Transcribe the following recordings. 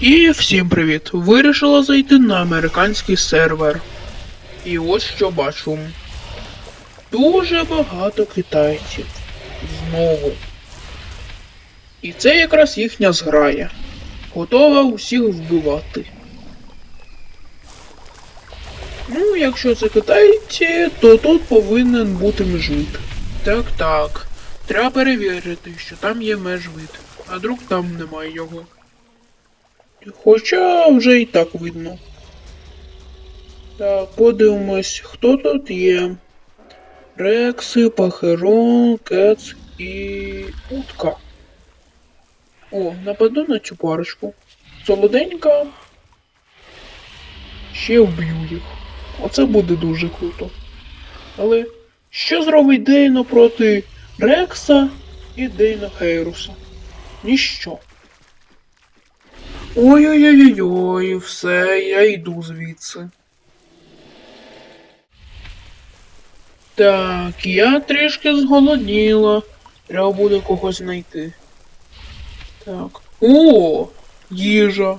І всім привіт! Вирішила зайти на американський сервер. І ось що бачу. Дуже багато китайців. Знову. І це якраз їхня зграя. Готова усіх вбивати. Ну, якщо це китайці, то тут повинен бути межвид. Так, так. Треба перевірити, що там є межвид, а друг там немає його. Хоча вже і так видно. Так, подивимось, хто тут є. Рекси, Пахерон, Кец і утка. О, нападу на цю парочку. Солоденька. Ще вб'ю їх. Оце буде дуже круто. Але що зробить Дейно проти Рекса і Дейна Хейруса? Ніщо. Ой-ой-ой-ой, все, я йду звідси. Так, я трішки зголодніла. Треба буде когось знайти. Так. О! Їжа.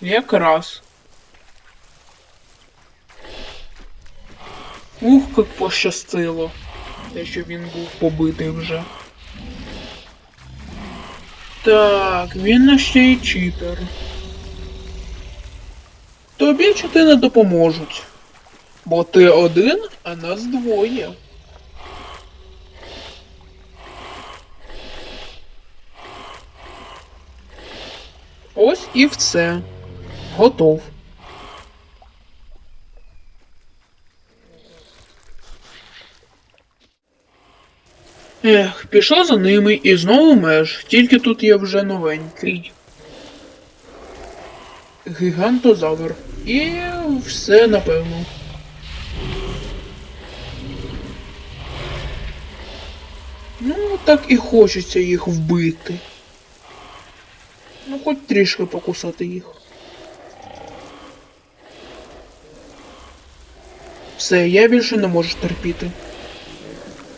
Якраз. Ух, як пощастило. Те, що він був побитий вже. Так, він на ще й читер. Тобі чити не допоможуть. Бо ти один, а нас двоє. Ось і все. Готов. Ех, пішла за ними і знову меж, тільки тут є вже новенький. Гігантозавр. І все напевно. Ну, так і хочеться їх вбити. Ну, хоч трішки покусати їх. Все, я більше не можу терпіти.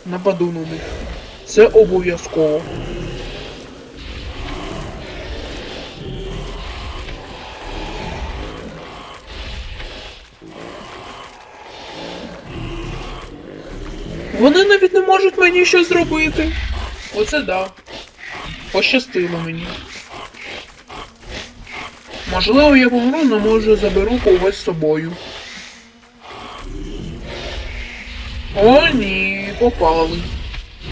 Нападу на них. Це обов'язково. Вони навіть не можуть мені щось зробити. Оце да. Пощастило мені. Можливо, я помру, але може заберу когось з собою. О, ні, попали.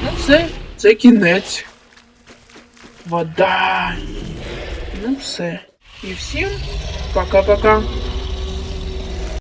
Ну все, це кінець. Вода. Ну все. І всім пока-пока.